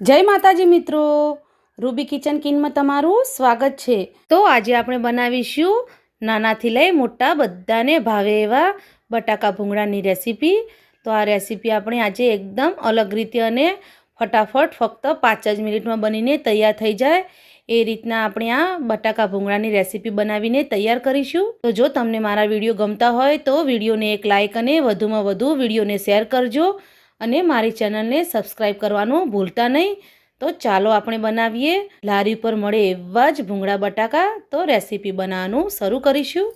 જય માતાજી મિત્રો. રૂબી કિચન કિનમાં તમારું સ્વાગત છે. તો આજે આપણે બનાવીશું નાનાથી લઈ મોટા બધાને ભાવે એવા બટાકા ભૂંગળાની રેસીપી. તો આ રેસીપી આપણે આજે એકદમ અલગ રીતે અને ફટાફટ ફક્ત પાંચ જ મિનિટમાં બનીને તૈયાર થઈ જાય. એ રીતના આપણે આ બટાકા ભૂંગળાની રેસીપી બનાવીને તૈયાર કરીશું. તો જો તમને મારા વીડિયો ગમતા હોય તો વિડીયોને એક લાઇક અને વધુમાં વધુ વિડીયોને શેર કરજો. અને મારી ચેનલને સબસ્ક્રાઈબ કરવાનું ભૂલતા નહીં. તો ચાલો આપણે બનાવીએ. લારી ઉપર મળે એવા જ ભૂંગળા બટાકા. તો રેસીપી બનાવવાનું શરૂ કરીશું.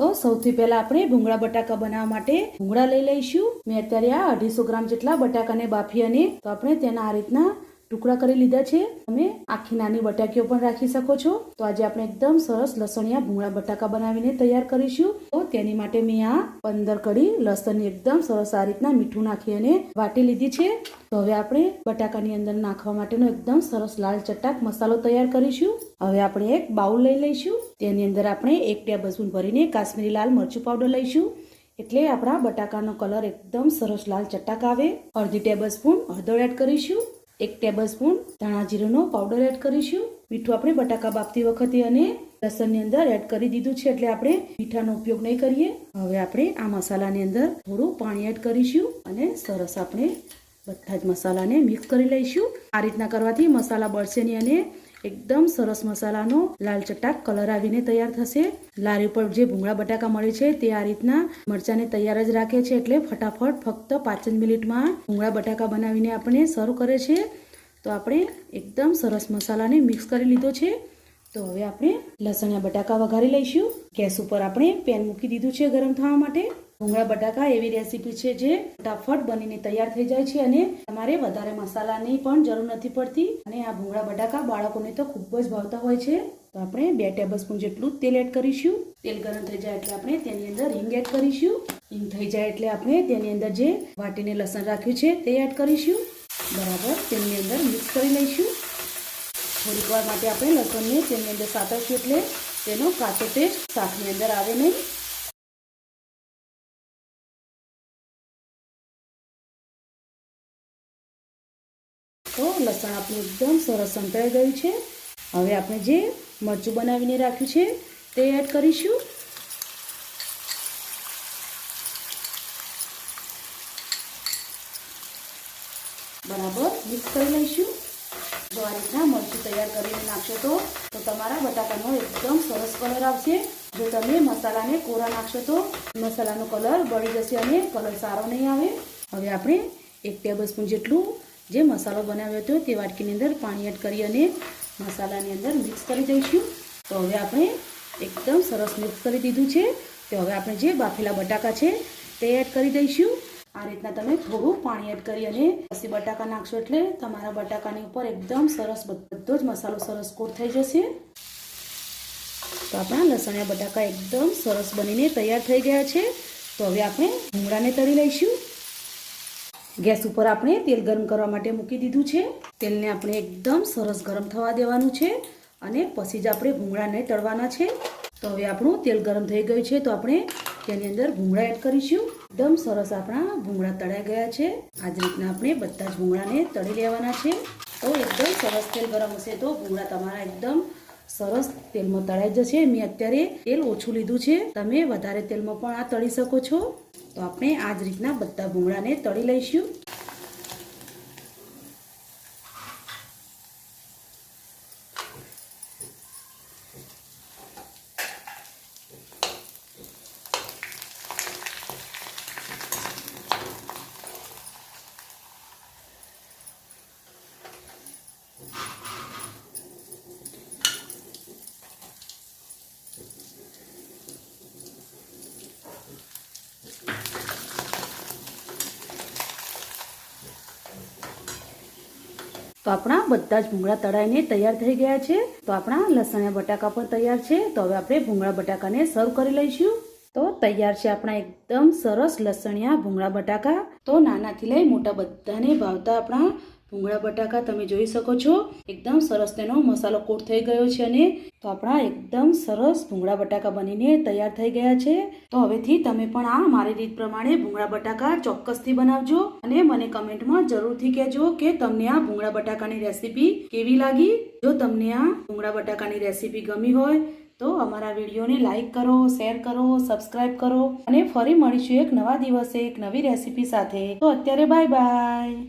તો સૌથી પહેલાં આપણે ભૂંગળા બટાકા બનાવવા માટે ભૂંગળા લઈ લઈશું. મેં અત્યારે આ અઢીસો ગ્રામ જેટલા બટાકાને બાફી અને તો આપણે તેના આ રીતના ટુકડા કરી લીધા છે. તમે આખી નાની બટાકીઓ પણ રાખી શકો છો. તો આજે આપણે એકદમ સરસ લસણિયા ભૂંગળા બટાકા બનાવીને તૈયાર કરીશું. તો તેની માટે મેં આ પંદર કડી લસણની એકદમ સરસ આ રીતના મીઠું નાખી અને વાટી લીધી છે. તો હવે આપણે બટાકાની અંદર નાખવા માટેનો એકદમ સરસ લાલ ચટાક મસાલો તૈયાર કરીશું. હવે આપણે એક બાઉલ લઈ લઈશું. તેની અંદર આપણે એક ટેબલ સ્પૂન ભરીને કાશ્મીરી લાલ મરચું પાવડર લઈશું. એટલે આપણા બટાકાનો કલર એકદમ સરસ લાલ ચટાક આવે. અડધી ટેબલ સ્પૂન હળદર એડ કરીશું. એક ટેબલ સ્પૂન ધાણા જીરુંનો પાવડર એડ કરીશું. મીઠું આપણે બટાકા બાફતી વખતે અને લસણની અંદર એડ કરી દીધું છે એટલે આપણે મીઠાનો ઉપયોગ નહીં કરીએ. હવે આપણે આ મસાલાની અંદર થોડું પાણી એડ કરીશું અને સરસ આપણે બધા જ મસાલાને મિક્સ કરી લઈશું. આ રીતના કરવાથી મસાલા બળશે નહીં અને એકદમ સરસ મસાલાનો લાલ ચટાક કલર આવીને તૈયાર થશે. લારી પર જે ભૂંગળા બટાકા મળે છે તે આ રીતના મરચાંને તૈયાર જ રાખે છે એટલે ફટાફટ ફક્ત પાંચ મિનિટમાં ભૂંગળા બટાકા બનાવીને આપણે સર્વ કરે છે. તો આપણે એકદમ સરસ મસાલાને મિક્સ કરી લીધો છે. તો હવે આપણે લસણિયા બટાકા વઘારી લઈશું. ગેસ ઉપર આપણે પેન મૂકી દીધું છે ગરમ થવા માટે. ભૂંગળા બટાકા એવી રેસીપી છે જે ફટાફટ બનીને તૈયાર થઈ જાય છે અને તમારે વધારે મસાલાની પણ જરૂર નથી પડતી. અને આ ભૂંગળા બટાકા બાળકોને તો ખૂબ જ ભાવતા હોય છે. તો આપણે બે ટેબલ સ્પૂન જેટલું તેલ એડ કરીશું. તેલ ગરમ થઈ જાય એટલે આપણે તેની અંદર હિંગ એડ કરીશું. હિંગ થઈ જાય એટલે આપણે તેની અંદર જે વાટીને લસણ રાખ્યું છે તે એડ કરીશું. બરાબર, તેની અંદર મિક્સ કરી લઈશું. થોડીક વાર માટે આપણે લસણને તેની અંદર સાતરશું એટલે તેનો કાચો ટેસ્ટ શાકની અંદર આવે નહીં. તો લસણ આપણું એકદમ સરસ સંતળાઈ ગયું છે. હવે આપણે જે મરચું બનાવીને રાખ્યું છે તે એડ કરીશું. બરાબર મિક્સ કરી લઈશું. જો આ રીતના મરચું તૈયાર કરીને નાખશો તો તો તમારા બટાકાનો એકદમ સરસ કલર આવશે. જો તમે મસાલાને કોરા નાખશો તો, મસાલાનો કલર બળી જશે અને કલર સારો નહીં આવે. હવે આપણે એક ટેબલ સ્પૂન જેટલું જે મસાલો બનાવ્યો હતો તે વાટકીની અંદર પાણી એડ કરી અને મસાલાની અંદર મિક્સ કરી દઈશું. તો હવે આપણે એકદમ સરસ મિક્સ કરી દીધું છે. તો હવે આપણે જે બાફેલા બટાકા છે તે એડ કરી દઈશું. આ રીતના તમે થોડું પાણી એડ કરી અને પછી બટાકા નાખશો એટલે તમારા બટાકાની ઉપર એકદમ સરસ બધો જ મસાલો સરસ કોટ થઈ જશે. તો આપણા લસણિયા બટાકા એકદમ સરસ બનીને તૈયાર થઈ ગયા છે. તો હવે આપણે ભૂંગળાને તળી લઈશું. ગેસ ઉપર આપણે તેલ ગરમ કરવા માટે મૂકી દીધું છે. તેલને આપણે એકદમ સરસ ગરમ થવા દેવાનું છે અને પછી જ આપણે ભૂંગળાને તળવાના છે. તો હવે આપણું તેલ ગરમ થઈ ગયું છે તો આપણે તેની અંદર ભૂંગળા એડ કરીશું. એકદમ સરસ આપણા ભૂંગળા તળાઈ ગયા છે. આ જ રીતના આપણે બધા જ ભૂંગળાને તળી લેવાના છે. તો એકદમ સરસ તેલ ગરમ હશે તો ભૂંગળા તમારા એકદમ સરસ તેલમાં તળાઈ જશે. મેં અત્યારે તેલ ઓછું લીધું છે. તમે વધારે તેલમાં પણ આ તળી શકો છો. તો આપણે આ જ રીતના બધા ભૂંગળાને તળી લઈશું. તો આપણા બધા જ ભૂંગળા તળાઈને તૈયાર થઈ ગયા છે. તો આપણા લસણિયા બટાકા પણ તૈયાર છે. તો હવે આપણે ભૂંગળા બટાકાને સર્વ કરી લઈશું. તો તૈયાર છે આપણા એકદમ સરસ લસણિયા ભૂંગળા બટાકા. તો નાનાથી લઈ મોટા બધાને ભાવતા આપણા ભૂંગળા બટાકા તમે જોઈ શકો છો. એકદમ સરસ તેનો મસાલો કોટ થઈ ગયો છે અને તો આપણા એકદમ સરસ ભૂંગળા બટાકા બનીને તૈયાર થઈ ગયા છે. તો હવેથી તમે પણ આ મારી રીત પ્રમાણે ભૂંગળા બટાકા ચોક્કસથી બનાવજો અને મને કમેન્ટમાં જરૂરથી કહેજો કે તમને આ ભૂંગળા બટાકાની રેસીપી કેવી લાગી? જો તમને આ ભૂંગળા બટાકાની રેસીપી ગમી હોય તો અમારા વિડીયોને લાઈક કરો, શેર કરો, સબસ્ક્રાઇબ કરો અને ફરી મળીશું એક નવા દિવસે એક નવી રેસીપી સાથે. તો અત્યારે બાય બાય.